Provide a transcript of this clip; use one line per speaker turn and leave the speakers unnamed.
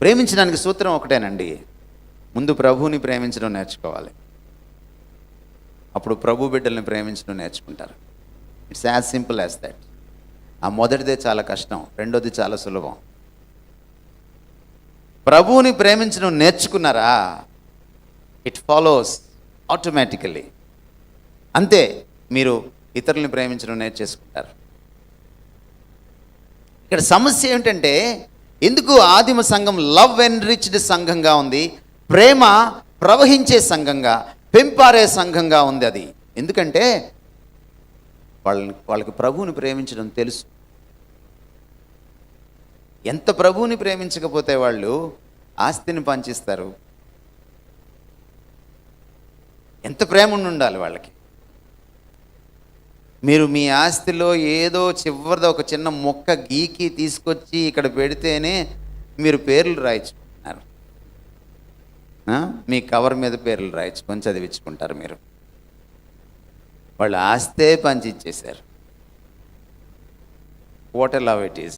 ప్రేమించడానికి సూత్రం ఒకటేనండి. ముందు ప్రభువుని ప్రేమించడం నేర్చుకోవాలి. అప్పుడు ప్రభు బిడ్డల్ని ప్రేమించడం నేర్చుకుంటారు. It's as simple as that ఆ మొదటిదే చాలా కష్టం రెండోది చాలా సులభం. ప్రభువుని ప్రేమించడం నేర్చుకున్నారా? ఇట్ ఫాలోస్ ఆటోమేటికల్లీ అంతే మీరు ఇతరుల్ని ప్రేమించడం నేర్చేసుకుంటారు. ఇక్కడ సమస్య ఏమిటంటే ఎందుకు ఆదిమ సంఘం లవ్ ఎన్రిచ్డ్ సంఘంగా ఉంది? ప్రేమ ప్రవహించే సంఘంగా పెంపారే సంఘంగా ఉంది అది. ఎందుకంటే వాళ్ళని వాళ్ళకి ప్రభువుని ప్రేమించడం తెలుసు. ఎంత ప్రభువుని ప్రేమించకపోతే వాళ్ళు ఆస్తిని పంచిస్తారు? ఎంత ప్రేమ ఉండాలి వాళ్ళకి? మీరు మీ ఆస్తిలో ఏదో చివరిది ఒక చిన్న మొక్క గీకి తీసుకొచ్చి ఇక్కడ పెడితేనే మీరు పేర్లు రాయించుకుంటున్నారు. మీ కవర్ మీద పేర్లు రాయించుకొని చదివించుకుంటారు మీరు. వాళ్ళు ఆస్తే పంచి ఇచ్చేశారు వాట్ లవ్ ఇట్ ఈస్